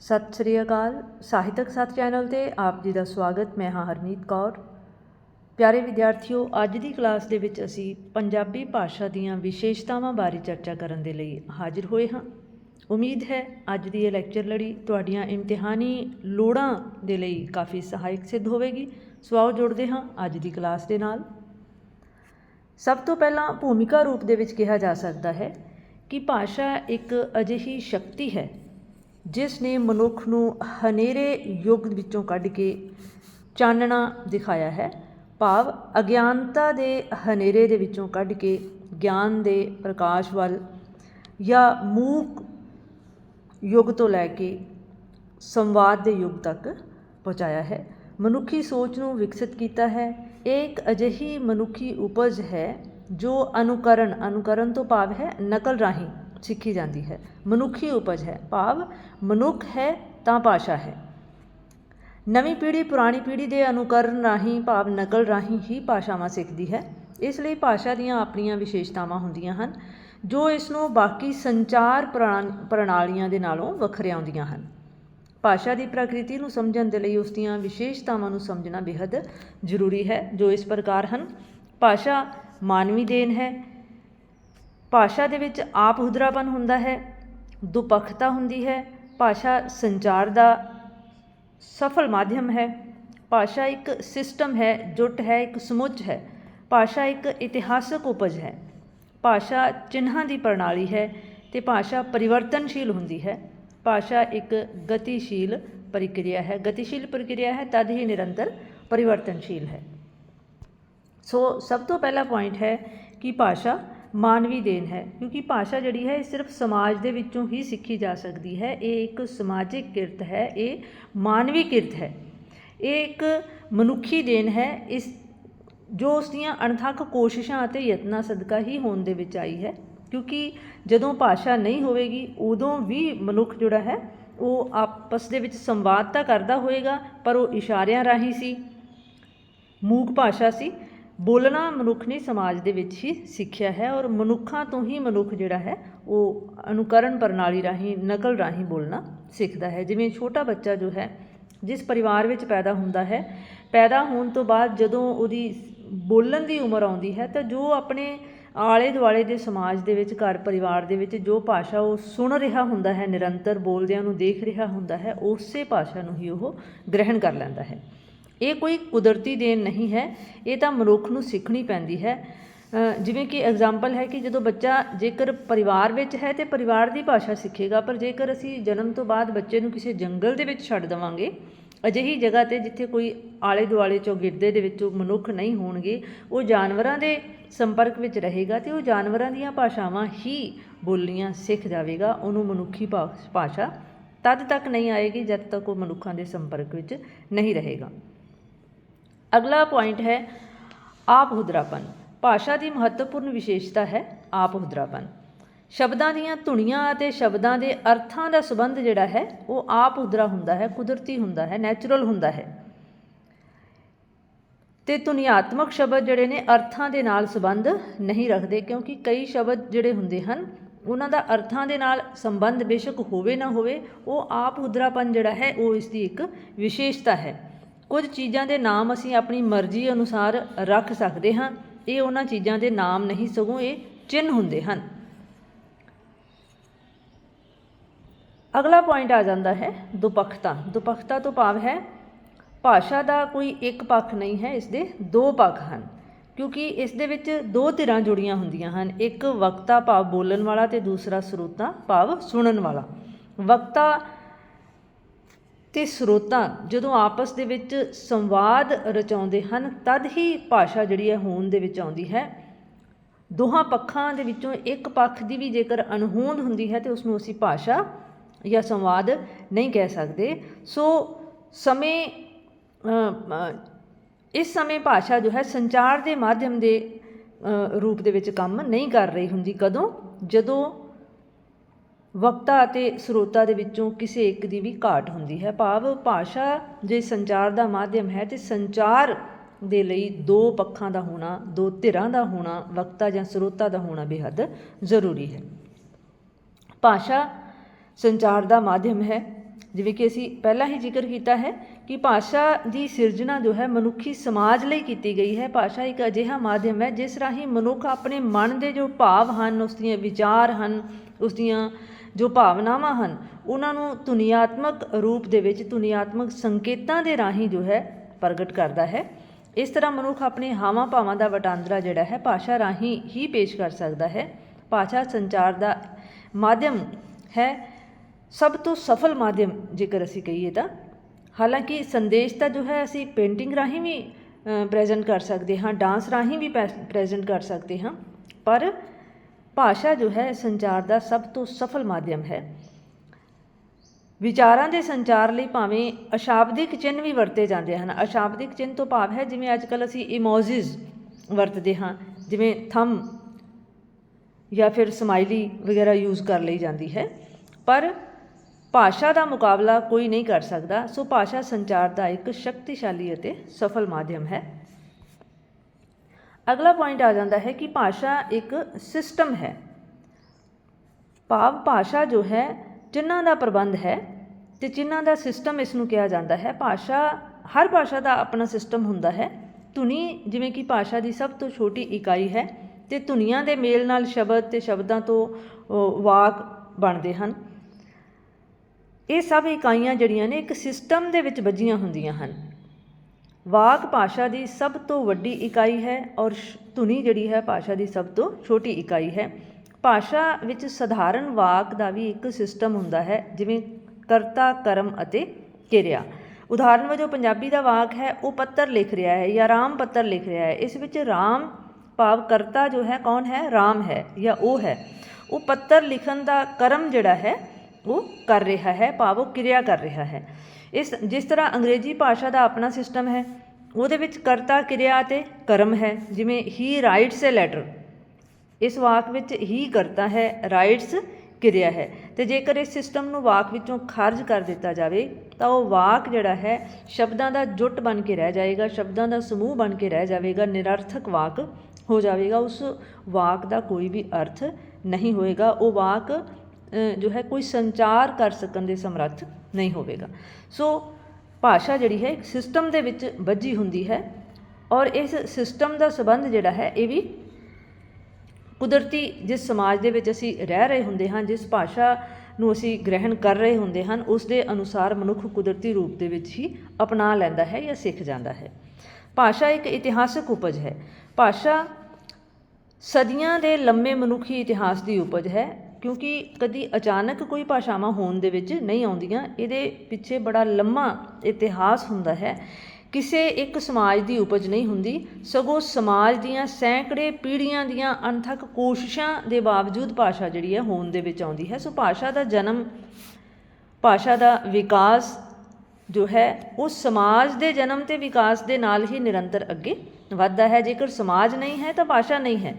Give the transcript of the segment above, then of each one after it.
ਸਤਿ ਸ੍ਰੀ ਅਕਾਲ। ਸਾਹਿਤਕ ਸਾਥ ਚੈਨਲ ਤੇ ਆਪ ਜੀ ਦਾ ਸਵਾਗਤ। ਮੈਂ ਹਾਂ ਹਰਮੀਤ ਕੌਰ। ਪਿਆਰੇ ਵਿਦਿਆਰਥੀਓ, ਅੱਜ ਦੀ ਕਲਾਸ ਦੇ ਵਿੱਚ ਅਸੀਂ ਪੰਜਾਬੀ ਭਾਸ਼ਾ ਦੀਆਂ ਵਿਸ਼ੇਸ਼ਤਾਵਾਂ ਬਾਰੇ ਚਰਚਾ ਕਰਨ ਦੇ ਲਈ ਹਾਜ਼ਰ ਹੋਏ ਹਾਂ। ਉਮੀਦ ਹੈ, ਅੱਜ ਦੀ ਇਹ ਲੈਕਚਰ ਲੜੀ ਤੁਹਾਡੀਆਂ ਇਮਤਿਹਾਨੀ ਲੋੜਾਂ ਦੇ ਲਈ ਕਾਫੀ ਸਹਾਇਕ ਸਿੱਧ ਹੋਵੇਗੀ। ਸੋ ਆਓ ਜੁੜਦੇ ਹਾਂ ਅੱਜ ਦੀ ਕਲਾਸ ਦੇ ਨਾਲ। ਸਭ ਤੋਂ ਪਹਿਲਾਂ ਭੂਮਿਕਾ ਰੂਪ ਦੇ ਵਿੱਚ ਕਿਹਾ ਜਾ ਸਕਦਾ ਹੈ ਕਿ ਭਾਸ਼ਾ ਇੱਕ ਅਜਿਹੀ ਸ਼ਕਤੀ ਹੈ ਜਿਸ ਨੇ ਮਨੁੱਖ ਨੂੰ ਹਨੇਰੇ ਯੁੱਗ ਵਿੱਚੋਂ ਕੱਢ ਕੇ ਚਾਨਣਾ ਦਿਖਾਇਆ ਹੈ, ਭਾਵ ਅਗਿਆਨਤਾ ਦੇ ਹਨੇਰੇ ਦੇ ਵਿੱਚੋਂ ਕੱਢ ਕੇ ਗਿਆਨ ਦੇ ਪ੍ਰਕਾਸ਼ ਵੱਲ ਜਾਂ ਮੂਕ ਯੁੱਗ ਤੋਂ ਲੈ ਕੇ ਸੰਵਾਦ ਦੇ ਯੁੱਗ ਤੱਕ ਪਹੁੰਚਾਇਆ ਹੈ। ਮਨੁੱਖੀ ਸੋਚ ਨੂੰ ਵਿਕਸਿਤ ਕੀਤਾ ਹੈ। ਇਹ ਇੱਕ ਅਜਿਹੀ ਮਨੁੱਖੀ ਉਪਜ ਹੈ ਜੋ ਅਨੁਕਰਨ ਅਨੁਕਰਨ ਤੋਂ ਭਾਵ ਹੈ ਨਕਲ ਰਾਹੀਂ ਸਿੱਖੀ ਜਾਂਦੀ ਹੈ। ਮਨੁੱਖੀ ਉਪਜ ਹੈ। ਭਾਵ, ਮਨੁੱਖ ਹੈ ਤਾਂ ਭਾਸ਼ਾ ਹੈ। ਨਵੀਂ ਪੀੜ੍ਹੀ ਪੁਰਾਣੀ ਪੀੜ੍ਹੀ ਦੇ ਅਨੁਕਰਨ ਰਾਹੀਂ, ਭਾਵ ਨਕਲ ਰਾਹੀਂ ਹੀ ਭਾਸ਼ਾਵਾਂ ਸਿੱਖਦੀ ਹੈ। ਇਸ ਲਈ ਭਾਸ਼ਾ ਦੀਆਂ ਆਪਣੀਆਂ ਵਿਸ਼ੇਸ਼ਤਾਵਾਂ ਹੁੰਦੀਆਂ ਹਨ, ਜੋ ਇਸ ਨੂੰ ਬਾਕੀ ਸੰਚਾਰ ਪ੍ਰਣਾਲੀਆਂ ਦੇ ਨਾਲੋਂ ਵੱਖਰਿਆਉਂਦੀਆਂ ਹਨ। ਭਾਸ਼ਾ ਦੀ ਪ੍ਰਕਿਰਤੀ ਨੂੰ ਸਮਝਣ ਦੇ ਲਈ ਉਸ ਦੀਆਂ ਵਿਸ਼ੇਸ਼ਤਾਵਾਂ ਨੂੰ ਸਮਝਣਾ ਬੇहद ਜ਼ਰੂਰੀ ਹੈ, ਜੋ ਇਸ ਪ੍ਰਕਾਰ ਹਨ। ਭਾਸ਼ਾ ਮਾਨਵੀ ਦੇਣ ਹੈ ਭਾਸ਼ਾ ਦੇ ਵਿੱਚ ਆਪ ਹੁਦਰਾਪਨ ਹੁੰਦਾ ਹੈ, ਦੁਪੱਖਤਾ ਹੁੰਦੀ ਹੈ, ਭਾਸ਼ਾ ਸੰਚਾਰ ਦਾ ਸਫਲ ਮਾਧਿਅਮ ਹੈ, ਭਾਸ਼ਾ ਇੱਕ ਸਿਸਟਮ ਹੈ, ਜੁੱਟ ਹੈ, ਇੱਕ ਸਮੁੱਚ ਹੈ, ਭਾਸ਼ਾ ਇੱਕ ਇਤਿਹਾਸਕ ਉਪਜ ਹੈ, ਭਾਸ਼ਾ ਚਿੰਨ੍ਹਾਂ ਦੀ ਪ੍ਰਣਾਲੀ ਹੈ ਤੇ ਭਾਸ਼ਾ ਪਰਿਵਰਤਨਸ਼ੀਲ ਹੁੰਦੀ ਹੈ, ਭਾਸ਼ਾ ਇੱਕ ਗਤੀਸ਼ੀਲ ਪ੍ਰਕਿਰਿਆ ਹੈ, ਗਤੀਸ਼ੀਲ ਪ੍ਰਕਿਰਿਆ ਹੈ, ਤਦ ਹੀ ਨਿਰੰਤਰ ਪਰਿਵਰਤਨਸ਼ੀਲ ਹੈ। ਸੋ ਸਭ ਤੋਂ ਪਹਿਲਾ ਪੁਆਇੰਟ ਹੈ ਕਿ ਭਾਸ਼ਾ ਮਾਨਵੀ ਦੇਣ ਹੈ, ਕਿਉਂਕਿ ਭਾਸ਼ਾ ਜਿਹੜੀ ਹੈ ਇਹ ਸਿਰਫ ਸਮਾਜ ਦੇ ਵਿੱਚੋਂ ਹੀ ਸਿੱਖੀ ਜਾ ਸਕਦੀ ਹੈ। ਇਹ ਇੱਕ ਸਮਾਜਿਕ ਕਿਰਤ ਹੈ, ਇਹ ਮਾਨਵੀ ਕਿਰਤ ਹੈ। ਇਹ ਇੱਕ ਮਨੁੱਖੀ ਦੇਣ ਹੈ, ਇਸ ਜੋ ਉਸ ਦੀਆਂ ਅਣਥੱਕ ਕੋਸ਼ਿਸ਼ਾਂ ਅਤੇ ਯਤਨਾਂ ਸਦਕਾ ਹੀ ਹੋਣ ਦੇ ਵਿੱਚ ਆਈ ਹੈ। ਕਿਉਂਕਿ ਜਦੋਂ ਭਾਸ਼ਾ ਨਹੀਂ ਹੋਵੇਗੀ, ਉਦੋਂ ਵੀ ਮਨੁੱਖ ਜਿਹੜਾ ਹੈ, ਉਹ ਆਪਸ ਦੇ ਵਿੱਚ ਸੰਵਾਦ ਤਾਂ ਕਰਦਾ ਹੋਵੇਗਾ ਪਰ ਉਹ ਇਸ਼ਾਰਿਆਂ ਰਾਹੀਂ ਸੀ, ਮੂਕ ਭਾਸ਼ਾ ਸੀ। ਬੋਲਣਾ ਮਨੁੱਖ ਨੇ ਸਮਾਜ ਦੇ ਵਿੱਚ ਹੀ ਸਿੱਖਿਆ ਹੈ ਔਰ ਮਨੁੱਖਾਂ ਤੋਂ ਹੀ ਮਨੁੱਖ ਜਿਹੜਾ ਹੈ ਉਹ ਅਨੁਕਰਨ ਪ੍ਰਣਾਲੀ ਰਾਹੀਂ, ਨਕਲ ਰਾਹੀਂ ਬੋਲਣਾ ਸਿੱਖਦਾ ਹੈ। ਜਿਵੇਂ ਛੋਟਾ ਬੱਚਾ ਜੋ ਹੈ, ਜਿਸ ਪਰਿਵਾਰ ਵਿੱਚ ਪੈਦਾ ਹੁੰਦਾ ਹੈ, ਪੈਦਾ ਹੋਣ ਤੋਂ ਬਾਅਦ ਜਦੋਂ ਉਹਦੀ ਬੋਲਣ ਦੀ ਉਮਰ ਆਉਂਦੀ ਹੈ ਤਾਂ ਜੋ ਆਪਣੇ ਆਲੇ ਦੁਆਲੇ ਦੇ ਸਮਾਜ ਦੇ ਵਿੱਚ, ਘਰ ਪਰਿਵਾਰ ਦੇ ਵਿੱਚ ਜੋ ਭਾਸ਼ਾ ਉਹ ਸੁਣ ਰਿਹਾ ਹੁੰਦਾ ਹੈ, ਨਿਰੰਤਰ ਬੋਲਦਿਆਂ ਨੂੰ ਦੇਖ ਰਿਹਾ ਹੁੰਦਾ ਹੈ, ਉਸੇ ਭਾਸ਼ਾ ਨੂੰ ਹੀ ਉਹ ਗ੍ਰਹਿਣ ਕਰ ਲੈਂਦਾ ਹੈ। ਇਹ ਕੋਈ ਕੁਦਰਤੀ ਦੇਣ ਨਹੀਂ ਹੈ, ਇਹ ਤਾਂ ਮਨੁੱਖ ਨੂੰ ਸਿੱਖਣੀ ਪੈਂਦੀ ਹੈ। ਜਿਵੇਂ ਕਿ ਐਗਜ਼ਾਮਪਲ ਹੈ ਕਿ ਜਦੋਂ ਬੱਚਾ ਜੇਕਰ ਪਰਿਵਾਰ ਵਿੱਚ ਹੈ ਤੇ ਪਰਿਵਾਰ ਦੀ ਭਾਸ਼ਾ ਸਿੱਖੇਗਾ, ਪਰ ਜੇਕਰ ਅਸੀਂ ਜਨਮ ਤੋਂ ਬਾਅਦ ਬੱਚੇ ਨੂੰ ਕਿਸੇ ਜੰਗਲ ਦੇ ਵਿੱਚ ਛੱਡ ਦੇਵਾਂਗੇ, ਅਜਿਹੀ ਜਗ੍ਹਾ ਤੇ ਜਿੱਥੇ ਕੋਈ ਆਲੇ ਦੁਆਲੇ ਚੋਂ ਗਿਰਦੇ ਦੇ ਵਿੱਚੋਂ ਮਨੁੱਖ ਨਹੀਂ ਹੋਣਗੇ, ਉਹ ਜਾਨਵਰਾਂ ਦੇ ਸੰਪਰਕ ਵਿੱਚ ਰਹੇਗਾ ਤੇ ਉਹ ਜਾਨਵਰਾਂ ਦੀਆਂ ਭਾਸ਼ਾਵਾਂ ਹੀ ਬੋਲੀਆਂ ਸਿੱਖ ਜਾਵੇਗਾ, ਉਹਨੂੰ ਮਨੁੱਖੀ ਭਾਸ਼ਾ ਤਦ ਤੱਕ ਨਹੀਂ ਆਏਗੀ ਜਦ ਤੱਕ ਉਹ ਮਨੁੱਖਾਂ ਦੇ ਸੰਪਰਕ ਵਿੱਚ ਨਹੀਂ ਰਹੇਗਾ। ਅਗਲਾ ਪੁਆਇੰਟ ਹੈ ਆਪ ਹੁਦਰਾਪਨ ਭਾਸ਼ਾ ਦੀ ਮਹੱਤਵਪੂਰਨ ਵਿਸ਼ੇਸ਼ਤਾ ਹੈ ਆਪ ਹੁਦਰਾਪਨ ਸ਼ਬਦਾਂ ਦੀਆਂ ਧੁਨੀਆਂ ਅਤੇ ਸ਼ਬਦਾਂ ਦੇ ਅਰਥਾਂ ਦਾ ਸੰਬੰਧ ਜਿਹੜਾ ਹੈ, ਉਹ ਆਪ ਹੁਦਰਾ ਹੁੰਦਾ ਹੈ, ਕੁਦਰਤੀ ਹੁੰਦਾ ਹੈ ਨੈਚੁਰਲ ਹੁੰਦਾ ਹੈ। ਤੇ ਧੁਨਿਆਤਮਕ ਸ਼ਬਦ ਜਿਹੜੇ ਨੇ, ਅਰਥਾਂ ਦੇ ਨਾਲ ਸੰਬੰਧ ਨਹੀਂ ਰੱਖਦੇ, ਕਿਉਂਕਿ ਕਈ ਸ਼ਬਦ ਜਿਹੜੇ ਹੁੰਦੇ ਹਨ, ਉਹਨਾਂ ਦਾ ਅਰਥਾਂ ਦੇ ਨਾਲ ਸੰਬੰਧ ਬੇਸ਼ੱਕ ਹੋਵੇ ਨਾ ਹੋਵੇ, ਉਹ ਆਪ ਹੁਦਰਾਪਨ ਜਿਹੜਾ ਹੈ, ਉਹ ਇਸ ਦੀ ਇੱਕ ਵਿਸ਼ੇਸ਼ਤਾ ਹੈ। ਕੁਝ ਚੀਜ਼ਾਂ ਦੇ ਨਾਮ ਅਸੀਂ ਆਪਣੀ ਮਰਜ਼ੀ ਅਨੁਸਾਰ ਰੱਖ ਸਕਦੇ ਹਾਂ। ਇਹ ਉਹਨਾਂ ਚੀਜ਼ਾਂ ਦੇ ਨਾਮ ਨਹੀਂ, ਸਗੋਂ ਇਹ ਚਿੰਨ੍ਹ ਹੁੰਦੇ ਹਨ। ਅਗਲਾ ਪੁਆਇੰਟ ਆ ਜਾਂਦਾ ਹੈ ਦੁਪੱਖਤਾ। ਦੁਪੱਖਤਾ ਤੋਂ ਭਾਵ ਹੈ ਭਾਸ਼ਾ ਦਾ ਕੋਈ ਇੱਕ ਪੱਖ ਨਹੀਂ ਹੈ, ਇਸ ਦੇ ਦੋ ਪੱਖ ਹਨ। ਕਿਉਂਕਿ ਇਸ ਦੇ ਵਿੱਚ ਦੋ ਧਿਰਾਂ ਜੁੜੀਆਂ ਹੁੰਦੀਆਂ ਹਨ। ਇੱਕ ਵਕਤਾ ਭਾਵ ਬੋਲਣ ਵਾਲਾ ਤੇ ਦੂਸਰਾ ਸਰੋਤਾ ਭਾਵ ਸੁਣਨ ਵਾਲਾ। ਵਕਤਾ ਤੇ ਸਰੋਤਾਂ ਜਦੋਂ ਆਪਸ ਦੇ ਵਿੱਚ ਸੰਵਾਦ ਰਚਾਉਂਦੇ ਹਨ, ਤਦ ਹੀ ਭਾਸ਼ਾ ਜਿਹੜੀ ਹੈ ਹੋਂਦ ਦੇ ਵਿੱਚ ਆਉਂਦੀ ਹੈ। ਦੋਹਾਂ ਪੱਖਾਂ ਦੇ ਵਿੱਚੋਂ ਇੱਕ ਪੱਖ ਦੀ ਵੀ ਜੇਕਰ ਅਣਹੋਂਦ ਹੁੰਦੀ ਹੈ ਤੇ ਉਸ ਨੂੰ ਅਸੀਂ ਭਾਸ਼ਾ ਜਾਂ ਸੰਵਾਦ ਨਹੀਂ ਕਹਿ ਸਕਦੇ। ਸੋ ਸਮੇਂ ਇਸ ਸਮੇਂ ਭਾਸ਼ਾ ਜੋ ਹੈ ਸੰਚਾਰ ਦੇ ਮਾਧਿਅਮ ਦੇ ਰੂਪ ਦੇ ਵਿੱਚ ਕੰਮ ਨਹੀਂ ਕਰ ਰਹੀ ਹੁੰਦੀ। ਕਦੋਂ? ਜਦੋਂ ਵਕਤਾ ਅਤੇ ਸਰੋਤਾ ਦੇ ਵਿੱਚੋਂ ਕਿਸੇ ਇੱਕ ਦੀ ਵੀ ਘਾਟ ਹੁੰਦੀ ਹੈ। ਭਾਵ ਭਾਸ਼ਾ ਜੇ ਸੰਚਾਰ ਦਾ ਮਾਧਿਅਮ ਹੈ ਤੇ ਸੰਚਾਰ ਦੇ ਲਈ ਦੋ ਪੱਖਾਂ ਦਾ ਹੋਣਾ, ਦੋ ਧਿਰਾਂ ਦਾ ਹੋਣਾ, ਵਕਤਾ ਜਾਂ ਸਰੋਤਾ ਦਾ ਹੋਣਾ ਬੇहद ਜ਼ਰੂਰੀ ਹੈ। ਭਾਸ਼ਾ ਸੰਚਾਰ ਦਾ ਮਾਧਿਅਮ ਹੈ। ਜਿਵੇਂ ਕਿ ਅਸੀਂ ਪਹਿਲਾਂ ਹੀ ਜ਼ਿਕਰ ਕੀਤਾ ਹੈ ਕਿ ਭਾਸ਼ਾ ਦੀ ਸਿਰਜਣਾ ਜੋ ਹੈ ਮਨੁੱਖੀ ਸਮਾਜ ਲਈ ਕੀਤੀ ਗਈ ਹੈ। ਭਾਸ਼ਾ ਇੱਕ ਅਜਿਹਾ ਮਾਧਿਅਮ ਹੈ ਜਿਸ ਰਾਹੀਂ ਮਨੁੱਖ ਆਪਣੇ ਮਨ ਦੇ ਜੋ ਭਾਵ ਹਨ, ਉਸ ਦੀਆਂ ਵਿਚਾਰ ਹਨ, ਉਸ ਦੀਆਂ ਜੋ ਭਾਵਨਾਵਾਂ ਹਨ, ਉਹਨਾਂ ਨੂੰ ਧੁਨੀਆਤਮਕ ਰੂਪ ਦੇ ਵਿੱਚ ਧੁਨੀਆਤਮਕ ਸੰਕੇਤਾਂ ਦੇ ਰਾਹੀਂ ਜੋ ਹੈ ਪ੍ਰਗਟ ਕਰਦਾ ਹੈ। ਇਸ ਤਰ੍ਹਾਂ ਮਨੁੱਖ ਆਪਣੇ ਹਾਵਾਂ ਭਾਵਾਂ ਦਾ ਵਟਾਂਦਰਾ ਜਿਹੜਾ ਹੈ ਭਾਸ਼ਾ ਰਾਹੀਂ ਹੀ ਪੇਸ਼ ਕਰ ਸਕਦਾ ਹੈ। ਭਾਸ਼ਾ ਸੰਚਾਰ ਦਾ ਮਾਧਿਅਮ ਹੈ, ਸਭ ਤੋਂ ਸਫਲ ਮਾਧਿਅਮ ਜੇਕਰ ਅਸੀਂ ਕਹੀਏ ਤਾਂ। ਹਾਲਾਂਕਿ ਸੰਦੇਸ਼ ਤਾਂ ਜੋ ਹੈ ਅਸੀਂ ਪੇਂਟਿੰਗ ਰਾਹੀਂ ਵੀ ਪ੍ਰੈਜ਼ੈਂਟ ਕਰ ਸਕਦੇ ਹਾਂ, ਡਾਂਸ ਰਾਹੀਂ ਵੀ ਪ੍ਰੈਜ਼ੈਂਟ ਕਰ ਸਕਦੇ ਹਾਂ, ਪਰ ਭਾਸ਼ਾ ਜੋ ਹੈ, ਸੰਚਾਰ ਦਾ ਸਭ ਤੋਂ ਸਫਲ ਮਾਧਿਅਮ ਹੈ। ਵਿਚਾਰਾਂ ਦੇ ਸੰਚਾਰ ਲਈ ਭਾਵੇਂ ਅਸ਼ਾਬਦਿਕ ਚਿੰਨ੍ਹ ਵੀ ਵਰਤੇ ਜਾਂਦੇ ਹਨ। ਅਸ਼ਾਬਦਿਕ ਚਿੰਨ੍ਹ ਤੋਂ ਭਾਵ ਹੈ, ਜਿਵੇਂ ਅੱਜ ਅੱਜਕੱਲ ਅਸੀਂ ਇਮੋਜੀਜ਼ ਵਰਤਦੇ ਹਾਂ, ਜਿਵੇਂ ਥੰਮ ਜਾਂ ਫਿਰ ਸਮਾਈਲੀ ਵਗੈਰਾ ਯੂਜ਼ ਕਰ ਲਈ ਜਾਂਦੀ ਹੈ। ਪਰ ਭਾਸ਼ਾ ਦਾ ਮੁਕਾਬਲਾ ਕੋਈ ਨਹੀਂ ਕਰ ਸਕਦਾ। ਸੋ ਭਾਸ਼ਾ ਸੰਚਾਰ ਦਾ ਇੱਕ ਸ਼ਕਤੀਸ਼ਾਲੀ ਅਤੇ ਸਫਲ ਮਾਧਿਅਮ ਹੈ। ਅਗਲਾ ਪੁਆਇੰਟ ਆ ਜਾਂਦਾ ਹੈ ਕਿ ਭਾਸ਼ਾ ਇੱਕ ਸਿਸਟਮ ਹੈ। ਭਾਵ ਭਾਸ਼ਾ ਜੋ ਹੈ ਚਿੰਨ੍ਹਾਂ ਦਾ ਪ੍ਰਬੰਧ ਹੈ ਤੇ ਚਿੰਨ੍ਹਾਂ ਦਾ ਸਿਸਟਮ ਇਸ ਨੂੰ ਕਿਹਾ ਜਾਂਦਾ ਹੈ। ਭਾਸ਼ਾ, ਹਰ ਭਾਸ਼ਾ ਦਾ ਆਪਣਾ ਸਿਸਟਮ ਹੁੰਦਾ ਹੈ। ਧੁਨੀ ਜਿਵੇਂ ਕਿ ਭਾਸ਼ਾ ਦੀ ਸਭ ਤੋਂ ਛੋਟੀ ਇਕਾਈ ਹੈ ਤੇ ਧੁਨੀਆਂ ਦੇ ਮੇਲ ਨਾਲ ਸ਼ਬਦ ਤੇ ਸ਼ਬਦਾਂ ਤੋਂ ਵਾਕ ਬਣਦੇ ਹਨ। ਇਹ ਸਭ ਇਕਾਈਆਂ ਜਿਹੜੀਆਂ ਨੇ ਇੱਕ ਸਿਸਟਮ ਦੇ ਵਿੱਚ ਵੱਜੀਆਂ ਹੁੰਦੀਆਂ ਹਨ। ਵਾਕ ਭਾਸ਼ਾ ਦੀ ਸਭ ਤੋਂ ਵੱਡੀ ਇਕਾਈ ਹੈ ਔਰ ਸ਼- ਧੁਨੀ ਜਿਹੜੀ ਹੈ ਭਾਸ਼ਾ ਦੀ ਸਭ ਤੋਂ ਛੋਟੀ ਇਕਾਈ ਹੈ। ਭਾਸ਼ਾ ਵਿੱਚ ਸਧਾਰਨ ਵਾਕ ਦਾ ਵੀ ਇੱਕ ਸਿਸਟਮ ਹੁੰਦਾ ਹੈ, ਜਿਵੇਂ ਕਰਤਾ, ਕਰਮ ਅਤੇ ਕਿਰਿਆ। ਉਦਾਹਰਨ ਵਜੋਂ ਪੰਜਾਬੀ ਦਾ ਵਾਕ ਹੈ, ਉਹ ਪੱਤਰ ਲਿਖ ਰਿਹਾ ਹੈ ਜਾਂ ਰਾਮ ਪੱਤਰ ਲਿਖ ਰਿਹਾ ਹੈ। ਇਸ ਵਿੱਚ ਰਾਮ ਭਾਵ ਕਰਤਾ ਜੋ ਹੈ, ਕੌਣ ਹੈ? ਰਾਮ ਹੈ ਜਾਂ ਉਹ ਹੈ। ਉਹ ਪੱਤਰ ਲਿਖਣ ਦਾ ਕਰਮ ਜਿਹੜਾ ਹੈ, ਉਹ ਕਰ ਰਿਹਾ ਹੈ, ਭਾਵ ਉਹ ਕਿਰਿਆ ਕਰ ਰਿਹਾ ਹੈ। ਇਸ ਜਿਸ ਤਰ੍ਹਾਂ ਅੰਗਰੇਜ਼ੀ ਭਾਸ਼ਾ ਦਾ ਆਪਣਾ ਸਿਸਟਮ ਹੈ, ਉਹਦੇ ਵਿੱਚ ਕਰਤਾ, ਕਿਰਿਆ ਅਤੇ ਕਰਮ ਹੈ, ਜਿਵੇਂ ਹੀ ਰਾਈਟਸ ਅ ਲੈਟਰ ਇਸ ਵਾਕ ਵਿੱਚ ਹੀ ਕਰਤਾ ਹੈ ਰਾਈਟਸ ਕਿਰਿਆ ਹੈ। ਤੇ ਜੇਕਰ ਇਸ ਸਿਸਟਮ ਨੂੰ ਵਾਕ ਵਿੱਚੋਂ ਖਾਰਜ ਕਰ ਦਿੱਤਾ ਜਾਵੇ, ਤਾਂ ਉਹ ਵਾਕ ਜਿਹੜਾ ਹੈ, ਸ਼ਬਦਾਂ ਦਾ ਜੁੱਟ ਬਣ ਕੇ ਰਹਿ ਜਾਏਗਾ, ਸ਼ਬਦਾਂ ਦਾ ਸਮੂਹ ਬਣ ਕੇ ਰਹਿ ਜਾਵੇਗਾ, ਨਿਰਰਥਕ ਵਾਕ ਹੋ ਜਾਵੇਗਾ। ਉਸ ਵਾਕ ਦਾ ਕੋਈ ਵੀ ਅਰਥ ਨਹੀਂ ਹੋਏਗਾ। ਉਹ ਵਾਕ ਜੋ ਹੈ ਕੋਈ ਸੰਚਾਰ ਕਰ ਸਕਣ ਦੇ ਸਮਰੱਥ ਨਹੀਂ ਹੋਵੇਗਾ। ਸੋ ਭਾਸ਼ਾ ਜਿਹੜੀ ਹੈ ਇੱਕ ਸਿਸਟਮ ਦੇ ਵਿੱਚ ਵੱਜੀ ਹੁੰਦੀ ਹੈ ਔਰ ਇਸ ਸਿਸਟਮ ਦਾ ਸਬੰਧ ਜਿਹੜਾ ਹੈ ਇਹ ਵੀ ਕੁਦਰਤੀ ਜਿਸ ਸਮਾਜ ਦੇ ਵਿੱਚ ਅਸੀਂ ਰਹਿ ਰਹੇ ਹੁੰਦੇ ਹਾਂ, ਜਿਸ ਭਾਸ਼ਾ ਨੂੰ ਅਸੀਂ ਗ੍ਰਹਿਣ ਕਰ ਰਹੇ ਹੁੰਦੇ ਹਨ, ਉਸ ਦੇ ਅਨੁਸਾਰ ਮਨੁੱਖ ਕੁਦਰਤੀ ਰੂਪ ਦੇ ਵਿੱਚ ਹੀ ਅਪਣਾ ਲੈਂਦਾ ਹੈ ਜਾਂ ਸਿੱਖ ਜਾਂਦਾ ਹੈ। ਭਾਸ਼ਾ ਇੱਕ ਇਤਿਹਾਸਕ ਉਪਜ ਹੈ। ਭਾਸ਼ਾ ਸਦੀਆਂ ਦੇ ਲੰਮੇ ਮਨੁੱਖੀ ਇਤਿਹਾਸ ਦੀ ਉਪਜ ਹੈ ਕਿਉਂਕਿ ਕਦੀ ਅਚਾਨਕ ਕੋਈ ਭਾਸ਼ਾਵਾਂ ਹੋਣ ਦੇ ਵਿੱਚ ਨਹੀਂ ਆਉਂਦੀਆਂ, ਇਹਦੇ ਪਿੱਛੇ ਬੜਾ ਲੰਮਾ ਇਤਿਹਾਸ ਹੁੰਦਾ ਹੈ। ਕਿਸੇ ਇੱਕ ਸਮਾਜ ਦੀ ਉਪਜ ਨਹੀਂ ਹੁੰਦੀ। ਸਗੋਂ ਸਮਾਜ ਦੀਆਂ ਸੈਂਕੜੇ ਪੀੜ੍ਹੀਆਂ ਦੀਆਂ ਅਣਥੱਕ ਕੋਸ਼ਿਸ਼ਾਂ ਦੇ ਬਾਵਜੂਦ ਭਾਸ਼ਾ ਜਿਹੜੀ ਹੈ ਹੋਣ ਦੇ ਵਿੱਚ ਆਉਂਦੀ ਹੈ। ਸੋ ਭਾਸ਼ਾ ਦਾ ਜਨਮ, ਭਾਸ਼ਾ ਦਾ ਵਿਕਾਸ ਜੋ ਹੈ, ਉਹ ਸਮਾਜ ਦੇ ਜਨਮ ਤੇ ਵਿਕਾਸ ਦੇ ਨਾਲ ਹੀ ਨਿਰੰਤਰ ਅੱਗੇ ਵੱਧਦਾ ਹੈ। ਜੇਕਰ ਸਮਾਜ ਨਹੀਂ ਹੈ ਤਾਂ ਭਾਸ਼ਾ ਨਹੀਂ ਹੈ।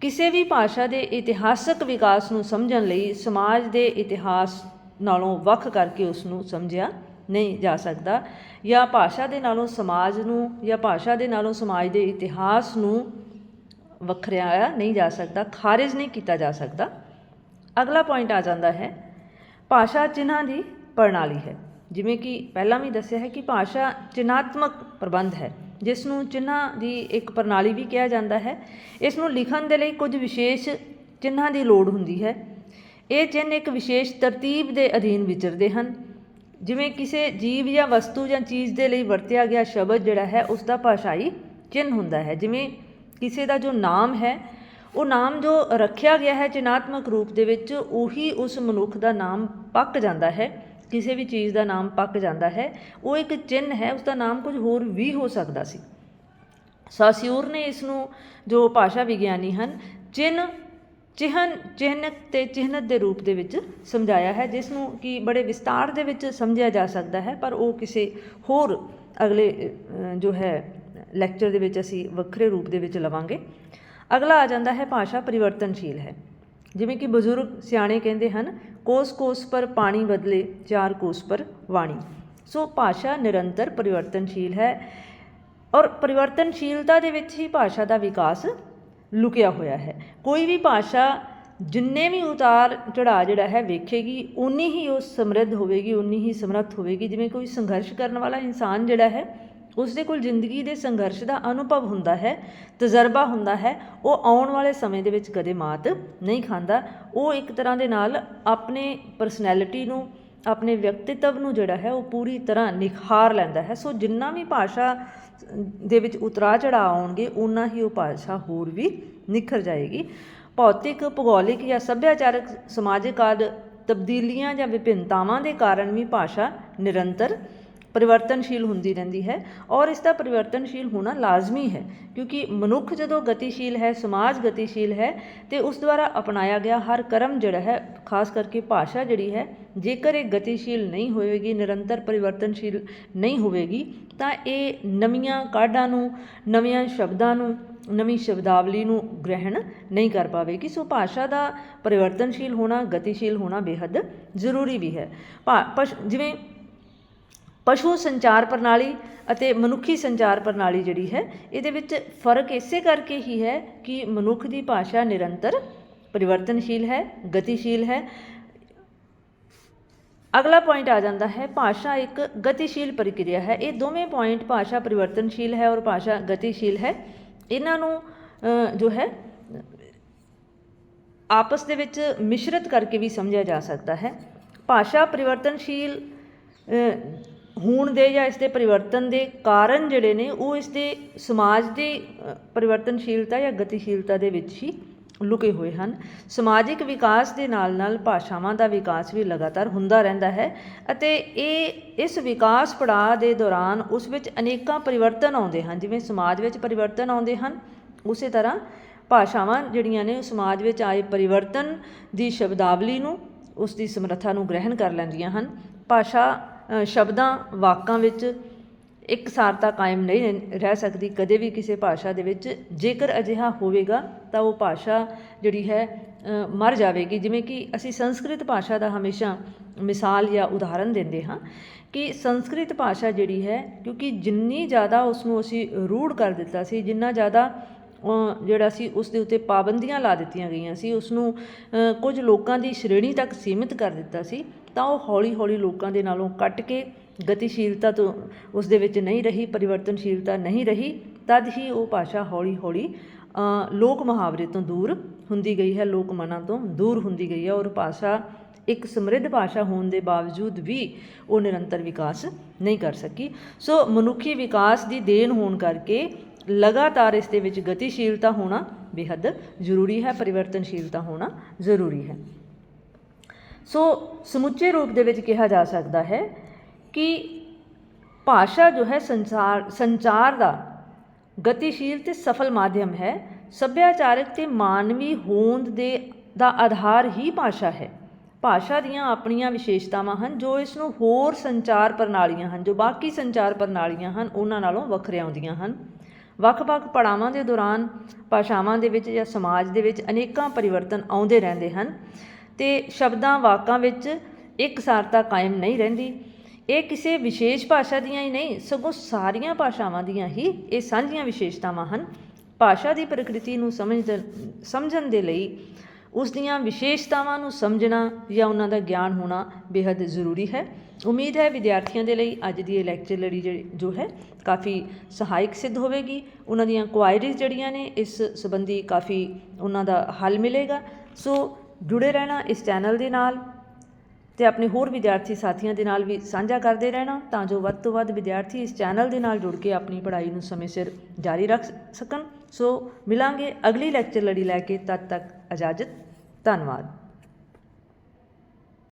ਕਿਸੇ ਵੀ ਭਾਸ਼ਾ ਦੇ ਇਤਿਹਾਸਕ ਵਿਕਾਸ ਨੂੰ ਸਮਝਣ ਲਈ ਸਮਾਜ ਦੇ ਇਤਿਹਾਸ ਨਾਲੋਂ ਵੱਖ ਕਰਕੇ ਉਸ ਨੂੰ ਸਮਝਿਆ ਨਹੀਂ ਜਾ ਸਕਦਾ ਜਾਂ ਭਾਸ਼ਾ ਦੇ ਨਾਲੋਂ ਸਮਾਜ ਨੂੰ ਜਾਂ ਭਾਸ਼ਾ ਦੇ ਨਾਲੋਂ ਸਮਾਜ ਦੇ ਇਤਿਹਾਸ ਨੂੰ ਵੱਖਰਿਆ ਨਹੀਂ ਜਾ ਸਕਦਾ, ਖਾਰਿਜ ਨਹੀਂ ਕੀਤਾ ਜਾ ਸਕਦਾ। ਅਗਲਾ ਪੁਆਇੰਟ ਆ ਜਾਂਦਾ ਹੈ, ਭਾਸ਼ਾ ਚਿੰਨ੍ਹਾਂ ਦੀ ਪ੍ਰਣਾਲੀ ਹੈ। ਜਿਵੇਂ ਕਿ ਪਹਿਲਾਂ ਵੀ ਦੱਸਿਆ ਹੈ ਕਿ ਭਾਸ਼ਾ ਚਿੰਨ੍ਹਾਤਮਕ ਪ੍ਰਬੰਧ ਹੈ। ਜਿਸ ਨੂੰ ਚਿੰਨ੍ਹਾਂ ਦੀ ਇੱਕ ਪ੍ਰਣਾਲੀ ਵੀ ਕਿਹਾ ਜਾਂਦਾ ਹੈ। ਇਸ ਨੂੰ ਲਿਖਣ ਦੇ ਲਈ ਕੁਝ ਵਿਸ਼ੇਸ਼ ਚਿੰਨ੍ਹਾਂ ਦੀ ਲੋੜ ਹੁੰਦੀ ਹੈ। ਇਹ ਚਿੰਨ੍ਹ ਇੱਕ ਵਿਸ਼ੇਸ਼ ਤਰਤੀਬ ਦੇ ਅਧੀਨ ਵਿਚਰਦੇ ਹਨ। ਜਿਵੇਂ ਕਿਸੇ ਜੀਵ ਜਾਂ ਵਸਤੂ ਜਾਂ ਚੀਜ਼ ਦੇ ਲਈ ਵਰਤਿਆ ਗਿਆ ਸ਼ਬਦ ਜਿਹੜਾ ਹੈ, ਉਸ ਦਾ ਭਾਸ਼ਾਈ ਚਿੰਨ੍ਹ ਹੁੰਦਾ ਹੈ। ਜਿਵੇਂ ਕਿਸੇ ਦਾ ਜੋ ਨਾਮ ਹੈ, ਉਹ ਨਾਮ ਜੋ ਰੱਖਿਆ ਗਿਆ ਹੈ ਚਿਨਾਤਮਕ ਰੂਪ ਦੇ ਵਿੱਚ, ਉਹੀ ਉਸ ਮਨੁੱਖ ਦਾ ਨਾਮ ਪੱਕ ਜਾਂਦਾ ਹੈ। ਕਿਸੇ ਵੀ ਚੀਜ਼ ਦਾ ਨਾਮ ਪੱਕ ਜਾਂਦਾ ਹੈ, ਉਹ ਇੱਕ ਚਿੰਨ੍ਹ ਹੈ ਉਸ ਦਾ ਨਾਮ ਕੁਝ ਹੋਰ ਵੀ ਹੋ ਸਕਦਾ ਸੀ। ਸਾਸਿਊਰ ਨੇ ਇਸ ਨੂੰ ਜੋ ਭਾਸ਼ਾ ਵਿਗਿਆਨੀ ਹਨ, ਚਿੰਨ੍ਹ, ਚਿਹਨ ਚਿਹਨਕ ਤੇ ਚਿਹਨਤ ਦੇ ਰੂਪ ਦੇ ਵਿੱਚ ਸਮਝਾਇਆ ਹੈ ਜਿਸ ਨੂੰ ਕਿ ਬੜੇ ਵਿਸਤਾਰ ਦੇ ਵਿੱਚ ਸਮਝਿਆ ਜਾ ਸਕਦਾ ਹੈ, ਪਰ ਉਹ ਕਿਸੇ ਹੋਰ ਅਗਲੇ ਜੋ ਹੈ, ਲੈਕਚਰ ਦੇ ਵਿੱਚ ਅਸੀਂ ਵੱਖਰੇ ਰੂਪ ਦੇ ਵਿੱਚ ਲਵਾਂਗੇ। ਅਗਲਾ ਆ ਜਾਂਦਾ ਹੈ, ਭਾਸ਼ਾ ਪਰਿਵਰਤਨਸ਼ੀਲ ਹੈ। ਜਿਵੇਂ ਕਿ ਬਜ਼ੁਰਗ ਸਿਆਣੇ ਕਹਿੰਦੇ ਹਨ, ਕੋਸ ਕੋਸ ਪਰ ਪਾਣੀ ਬਦਲੇ, ਚਾਰ ਕੋਸ ਪਰ ਵਾਣੀ। ਸੋ ਭਾਸ਼ਾ ਨਿਰੰਤਰ ਪਰਿਵਰਤਨਸ਼ੀਲ ਹੈ ਔਰ ਪਰਿਵਰਤਨਸ਼ੀਲਤਾ ਦੇ ਵਿੱਚ ਹੀ ਭਾਸ਼ਾ ਦਾ ਵਿਕਾਸ ਲੁਕਿਆ ਹੋਇਆ ਹੈ। ਕੋਈ ਵੀ ਭਾਸ਼ਾ ਜਿੰਨੇ ਵੀ ਉਤਾਰ ਚੜਾਅ ਜਿਹੜਾ ਹੈ ਵੇਖੇਗੀ ਉਨੀ ਹੀ ਉਹ ਸਮਰਿੱਧ ਹੋਵੇਗੀ ਉਨੀ ਹੀ ਸਮਰੱਥ ਹੋਵੇਗੀ। ਜਿਵੇਂ ਕੋਈ ਸੰਘਰਸ਼ ਕਰਨ ਵਾਲਾ ਇਨਸਾਨ ਜਿਹੜਾ ਹੈ ਉਸ ਦੇ ਕੋਲ ਜ਼ਿੰਦਗੀ ਦੇ ਸੰਘਰਸ਼ ਦਾ ਅਨੁਭਵ ਹੁੰਦਾ ਹੈ, ਤਜਰਬਾ ਹੁੰਦਾ ਹੈ, ਉਹ ਆਉਣ ਵਾਲੇ ਸਮੇਂ ਦੇ ਵਿੱਚ ਕਦੇ ਮਾਤ ਨਹੀਂ ਖਾਂਦਾ। ਉਹ ਇੱਕ ਤਰ੍ਹਾਂ ਦੇ ਨਾਲ ਆਪਣੇ ਪਰਸਨੈਲਿਟੀ ਨੂੰ, ਆਪਣੇ ਵਿਅਕਤੀਤਵ ਨੂੰ ਜਿਹੜਾ ਹੈ, ਉਹ ਪੂਰੀ ਤਰ੍ਹਾਂ ਨਿਖਾਰ ਲੈਂਦਾ ਹੈ। ਸੋ ਜਿੰਨਾ ਵੀ ਭਾਸ਼ਾ ਦੇ ਵਿੱਚ ਉਤਰਾ ਚੜਾਅ ਆਉਣਗੇ ਉਨਾ ਹੀ ਉਹ ਭਾਸ਼ਾ ਹੋਰ ਵੀ ਨਿਖਰ ਜਾਏਗੀ। ਭੌਤਿਕ, ਭੂਗੋਲਿਕ ਜਾਂ ਸੱਭਿਆਚਾਰਕ, ਸਮਾਜਿਕ ਆਦਿ ਤਬਦੀਲੀਆਂ ਜਾਂ ਵਿਭਿੰਨਤਾਵਾਂ ਦੇ ਕਾਰਨ ਵੀ ਭਾਸ਼ਾ ਨਿਰੰਤਰ ਪਰਿਵਰਤਨਸ਼ੀਲ ਹੁੰਦੀ ਰਹਿੰਦੀ ਹੈ ਔਰ ਇਸ ਦਾ ਪਰਿਵਰਤਨਸ਼ੀਲ ਹੋਣਾ ਲਾਜ਼ਮੀ ਹੈ ਕਿਉਂਕਿ ਮਨੁੱਖ ਜਦੋਂ ਗਤੀਸ਼ੀਲ ਹੈ, ਸਮਾਜ ਗਤੀਸ਼ੀਲ ਹੈ, ਤੇ ਉਸ ਦੁਆਰਾ ਅਪਣਾਇਆ ਗਿਆ ਹਰ ਕਰਮ ਜਿਹੜਾ ਹੈ, ਖਾਸ ਕਰਕੇ ਭਾਸ਼ਾ ਜਿਹੜੀ ਹੈ, ਜੇਕਰ ਇਹ ਗਤੀਸ਼ੀਲ ਨਹੀਂ ਹੋਵੇਗੀ, ਨਿਰੰਤਰ ਪਰਿਵਰਤਨਸ਼ੀਲ ਨਹੀਂ ਹੋਵੇਗੀ, ਤਾਂ ਇਹ ਨਵੀਆਂ ਕਾਢਾਂ ਨੂੰ, ਨਵੀਆਂ ਸ਼ਬਦਾਂ ਨੂੰ, ਨਵੀਂ ਸ਼ਬਦਾਵਲੀ ਨੂੰ ਗ੍ਰਹਿਣ ਨਹੀਂ ਕਰ ਪਾਵੇਗੀ। ਸੋ ਭਾਸ਼ਾ ਦਾ ਪਰਿਵਰਤਨਸ਼ੀਲ ਹੋਣਾ, ਗਤੀਸ਼ੀਲ ਹੋਣਾ ਬੇहद ਜ਼ਰੂਰੀ ਵੀ ਹੈ। ਭਾ- ਪਸ਼, ਜਿਵੇਂ ਪਸ਼ੂ ਸੰਚਾਰ ਪ੍ਰਣਾਲੀ ਅਤੇ ਮਨੁੱਖੀ ਸੰਚਾਰ ਪ੍ਰਣਾਲੀ ਜਿਹੜੀ ਹੈ, ਇਹਦੇ ਵਿੱਚ ਫ਼ਰਕ ਇਸੇ ਕਰਕੇ ਹੀ ਹੈ ਕਿ ਮਨੁੱਖ ਦੀ ਭਾਸ਼ਾ ਨਿਰੰਤਰ ਪਰਿਵਰਤਨਸ਼ੀਲ ਹੈ, ਗਤੀਸ਼ੀਲ ਹੈ। ਅਗਲਾ ਪੁਆਇੰਟ ਆ ਜਾਂਦਾ ਹੈ, ਭਾਸ਼ਾ ਇੱਕ ਗਤੀਸ਼ੀਲ ਪ੍ਰਕਿਰਿਆ ਹੈ। ਇਹ ਦੋਵੇਂ ਪੁਆਇੰਟ ਭਾਸ਼ਾ ਪਰਿਵਰਤਨਸ਼ੀਲ ਹੈ ਔਰ ਭਾਸ਼ਾ ਗਤੀਸ਼ੀਲ ਹੈ। ਇਹਨਾਂ ਨੂੰ ਜੋ ਹੈ, ਆਪਸ ਦੇ ਵਿੱਚ ਮਿਸ਼ਰਤ ਕਰਕੇ ਵੀ ਸਮਝਿਆ ਜਾ ਸਕਦਾ ਹੈ। ਭਾਸ਼ਾ ਪਰਿਵਰਤਨਸ਼ੀਲ ਹੋਣ ਦੇ ਜਾਂ ਇਸ ਦੇ ਪਰਿਵਰਤਨ ਦੇ ਕਾਰਨ ਜਿਹੜੇ ਨੇ, ਉਹ ਇਸ ਦੇ ਸਮਾਜ ਦੀ ਪਰਿਵਰਤਨਸ਼ੀਲਤਾ ਜਾਂ ਗਤੀਸ਼ੀਲਤਾ ਦੇ ਵਿੱਚ ਹੀ ਲੁਕੇ ਹੋਏ ਹਨ। ਸਮਾਜਿਕ ਵਿਕਾਸ ਦੇ ਨਾਲ-ਨਾਲ ਭਾਸ਼ਾਵਾਂ ਦਾ ਵਿਕਾਸ ਵੀ ਲਗਾਤਾਰ ਹੁੰਦਾ ਰਹਿੰਦਾ ਹੈ ਅਤੇ ਇਹ, ਇਸ ਵਿਕਾਸ ਪੜਾਅ ਦੇ ਦੌਰਾਨ ਉਸ ਵਿੱਚ ਅਨੇਕਾਂ ਪਰਿਵਰਤਨ ਆਉਂਦੇ ਹਨ। ਜਿਵੇਂ ਸਮਾਜ ਵਿੱਚ ਪਰਿਵਰਤਨ ਆਉਂਦੇ ਹਨ, ਉਸੇ ਤਰ੍ਹਾਂ ਭਾਸ਼ਾਵਾਂ ਜਿਹੜੀਆਂ ਨੇ, ਉਹ ਸਮਾਜ ਵਿੱਚ ਆਏ ਪਰਿਵਰਤਨ ਦੀ ਸ਼ਬਦਾਵਲੀ ਨੂੰ, ਉਸ ਦੀ ਸਮਰੱਥਾ ਨੂੰ ਗ੍ਰਹਿਣ ਕਰ ਲੈਂਦੀਆਂ ਹਨ। ਭਾਸ਼ਾ ਸ਼ਬਦਾਂ, ਵਾਕਾਂ ਵਿੱਚ ਇੱਕ ਸਾਰਤਾ ਕਾਇਮ ਨਹੀਂ ਰਹਿ- ਰਹਿ ਸਕਦੀ। ਕਦੇ ਵੀ ਕਿਸੇ ਭਾਸ਼ਾ ਦੇ ਵਿੱਚ ਜੇਕਰ ਅਜਿਹਾ ਹੋਵੇਗਾ, ਤਾਂ ਉਹ ਭਾਸ਼ਾ ਜਿਹੜੀ ਹੈ ਮਰ ਜਾਵੇਗੀ। ਜਿਵੇਂ ਕਿ ਅਸੀਂ ਸੰਸਕ੍ਰਿਤ ਭਾਸ਼ਾ ਦਾ ਹਮੇਸ਼ਾ ਮਿਸਾਲ ਜਾਂ ਉਦਾਹਰਨ ਦਿੰਦੇ ਹਾਂ ਕਿ ਸੰਸਕ੍ਰਿਤ ਭਾਸ਼ਾ ਜਿਹੜੀ ਹੈ, ਕਿਉਂਕਿ ਜਿੰਨੀ ਜ਼ਿਆਦਾ ਉਸ ਨੂੰ ਅਸੀਂ ਰੂੜ ਕਰ ਦਿੱਤਾ ਸੀ, ਜਿੰਨਾ ਜ਼ਿਆਦਾ ਜਿਹੜਾ ਸੀ, ਉਸ ਦੇ ਉੱਤੇ ਪਾਬੰਦੀਆਂ ਲਾ ਦਿੱਤੀਆਂ ਗਈਆਂ ਸੀ। ਉਸ ਨੂੰ ਕੁਝ ਲੋਕਾਂ ਦੀ ਸ਼੍ਰੇਣੀ ਤੱਕ ਸੀਮਿਤ ਕਰ ਦਿੱਤਾ ਸੀ। ਤਾਂ ਉਹ ਹੌਲੀ-ਹੌਲੀ ਲੋਕਾਂ ਦੇ ਨਾਲੋਂ ਕੱਟ ਕੇ ਗਤੀਸ਼ੀਲਤਾ ਤੋਂ ਉਸ ਦੇ ਵਿੱਚ ਨਹੀਂ ਰਹੀ, ਪਰਿਵਰਤਨਸ਼ੀਲਤਾ ਨਹੀਂ ਰਹੀ। ਤਦ ਹੀ ਉਹ ਭਾਸ਼ਾ ਹੌਲੀ-ਹੌਲੀ ਲੋਕ ਮੁਹਾਵਰੇ ਤੋਂ ਦੂਰ ਹੁੰਦੀ ਗਈ ਹੈ। ਲੋਕ ਮਨਾਂ ਤੋਂ ਦੂਰ ਹੁੰਦੀ ਗਈ ਹੈ ਔਰ ਭਾਸ਼ਾ ਇੱਕ ਸਮਰਿੱਧ ਭਾਸ਼ਾ ਹੋਣ ਦੇ ਬਾਵਜੂਦ ਵੀ ਉਹ ਨਿਰੰਤਰ ਵਿਕਾਸ ਨਹੀਂ ਕਰ ਸਕੀ। ਸੋ ਮਨੁੱਖੀ ਵਿਕਾਸ ਦੀ ਦੇਣ ਹੋਣ ਕਰਕੇ ਲਗਾਤਾਰ ਇਸ ਦੇ ਵਿੱਚ ਗਤੀਸ਼ੀਲਤਾ ਹੋਣਾ ਬੇहद ਜ਼ਰੂਰੀ ਹੈ, ਪਰਿਵਰਤਨਸ਼ੀਲਤਾ ਹੋਣਾ ਜ਼ਰੂਰੀ ਹੈ। ਸੋ ਸਮੁੱਚੇ ਰੂਪ ਦੇ ਵਿੱਚ ਕਿਹਾ ਜਾ ਸਕਦਾ ਹੈ ਕਿ ਭਾਸ਼ਾ ਜੋ ਹੈ ਸੰਸਾਰ, ਸੰਚਾਰ ਦਾ ਗਤੀਸ਼ੀਲ ਤੇ ਸਫਲ ਮਾਧਿਅਮ ਹੈ। ਸੱਭਿਆਚਾਰਕ ਤੇ ਮਾਨਵੀ ਹੋਂਦ ਦੇ, ਦਾ ਆਧਾਰ ਹੀ ਭਾਸ਼ਾ ਹੈ। ਭਾਸ਼ਾ ਦੀਆਂ ਆਪਣੀਆਂ ਵਿਸ਼ੇਸ਼ਤਾਵਾਂ ਹਨ, ਜੋ ਇਸ ਨੂੰ ਹੋਰ ਸੰਚਾਰ ਪ੍ਰਣਾਲੀਆਂ ਹਨ, ਜੋ ਬਾਕੀ ਸੰਚਾਰ ਪ੍ਰਣਾਲੀਆਂ ਹਨ, ਉਹਨਾਂ ਨਾਲੋਂ ਵੱਖਰਿਆਉਂਦੀਆਂ ਹਨ। ਵੱਖ-ਵੱਖ ਪੜਾਵਾਂ ਦੇ ਦੌਰਾਨ ਭਾਸ਼ਾਵਾਂ ਦੇ ਵਿੱਚ ਜਾਂ ਸਮਾਜ ਦੇ ਵਿੱਚ ਅਨੇਕਾਂ ਪਰਿਵਰਤਨ ਆਉਂਦੇ ਰਹਿੰਦੇ ਹਨ ਤੇ ਸ਼ਬਦਾਂ, ਵਾਕਾਂ ਵਿੱਚ ਇੱਕਸਾਰਤਾ ਕਾਇਮ ਨਹੀਂ ਰਹਿੰਦੀ। ਇਹ ਕਿਸੇ ਵਿਸ਼ੇਸ਼ ਭਾਸ਼ਾ ਦੀਆਂ ਹੀ ਨਹੀਂ, ਸਗੋਂ ਸਾਰੀਆਂ ਭਾਸ਼ਾਵਾਂ ਦੀਆਂ ਹੀ ਇਹ ਸਾਂਝੀਆਂ ਵਿਸ਼ੇਸ਼ਤਾਵਾਂ ਹਨ। ਭਾਸ਼ਾ ਦੀ ਪ੍ਰਕਿਰਤੀ ਨੂੰ ਸਮਝਣ ਸਮਝਣ ਦੇ ਲਈ ਉਸ ਦੀਆਂ ਵਿਸ਼ੇਸ਼ਤਾਵਾਂ ਨੂੰ ਸਮਝਣਾ ਜਾਂ ਉਹਨਾਂ ਦਾ ਗਿਆਨ ਹੋਣਾ ਬੇहद ਜ਼ਰੂਰੀ ਹੈ। ਉਮੀਦ ਹੈ ਵਿਦਿਆਰਥੀਆਂ ਦੇ ਲਈ ਅੱਜ ਦੀ ਇਹ ਲੈਕਚਰ ਲੜੀ ਜਿਹੜੀ ਜੋ ਹੈ ਕਾਫੀ ਸਹਾਇਕ ਸਿੱਧ ਹੋਵੇਗੀ। ਉਹਨਾਂ ਦੀਆਂ ਕੁਆਇਰੀਜ਼ ਜਿਹੜੀਆਂ ਨੇ ਇਸ ਸੰਬੰਧੀ ਕਾਫੀ ਉਹਨਾਂ ਦਾ ਹੱਲ ਮਿਲੇਗਾ। ਸੋ ਜੁੜੇ ਰਹਿਣਾ ਇਸ ਚੈਨਲ ਦੇ ਨਾਲ ਤੇ ਆਪਣੇ ਹੋਰ ਵਿਦਿਆਰਥੀ ਸਾਥੀਆਂ ਦੇ ਨਾਲ ਵੀ ਸਾਂਝਾ ਕਰਦੇ ਰਹਿਣਾ ਤਾਂ ਜੋ ਵੱਧ ਤੋਂ ਵੱਧ ਵਿਦਿਆਰਥੀ ਇਸ ਚੈਨਲ ਦੇ ਨਾਲ ਜੁੜ ਕੇ ਆਪਣੀ ਪੜ੍ਹਾਈ ਨੂੰ ਸਮੇਂ ਸਿਰ ਜਾਰੀ ਰੱਖ ਸਕਣ। ਸੋ ਮਿਲਾਂਗੇ ਅਗਲੀ ਲੈਕਚਰ ਲੜੀ ਲੈ ਕੇ। ਤਦ ਤੱਕ ਇਜਾਜ਼ਤ। ਧੰਨਵਾਦ।